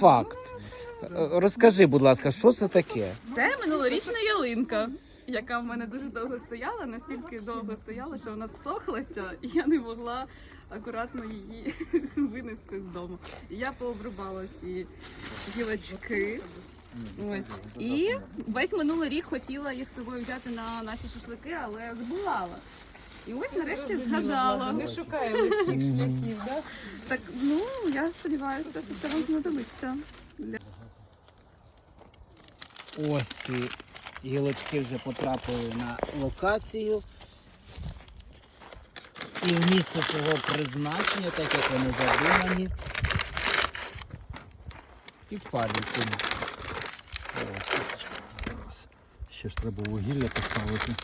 факт. Розкажи, будь ласка, що це таке? Це минулорічна ялинка, яка в мене дуже довго стояла, настільки довго стояла, що вона сохлася, і я не могла акуратно її винести з дому. І я пообрубала ці гілочки. Ось. І весь минулий рік хотіла їх з собою взяти на наші шашлики, але збивала. І ось нарешті згадала. Не шукає легких шляхів, да? Так, ну я сподіваюся, що це вам знадобиться. Ось ці гілочки вже потрапили на локацію. І в місце свого призначення, так як вони задумані. Підпалюють. Ще ж треба вугілля поставити.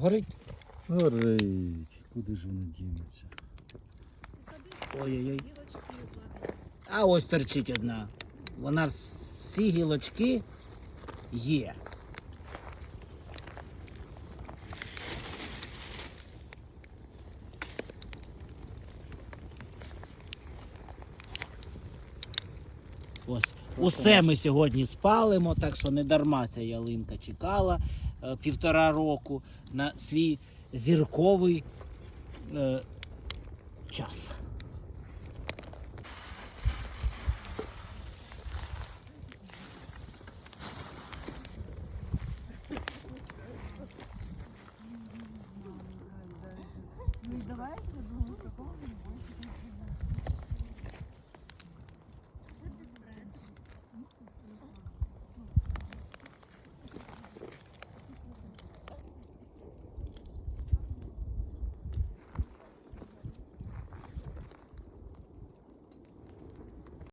Горить. Горить, куди ж воно дінеться? Ой-ой-ой. А ось торчить одна. Вона всі гілочки є. Ось. Усе ми сьогодні спалимо, так що не дарма ця ялинка чекала Е, півтора року на свій зірковий е, час. Ну і давайте.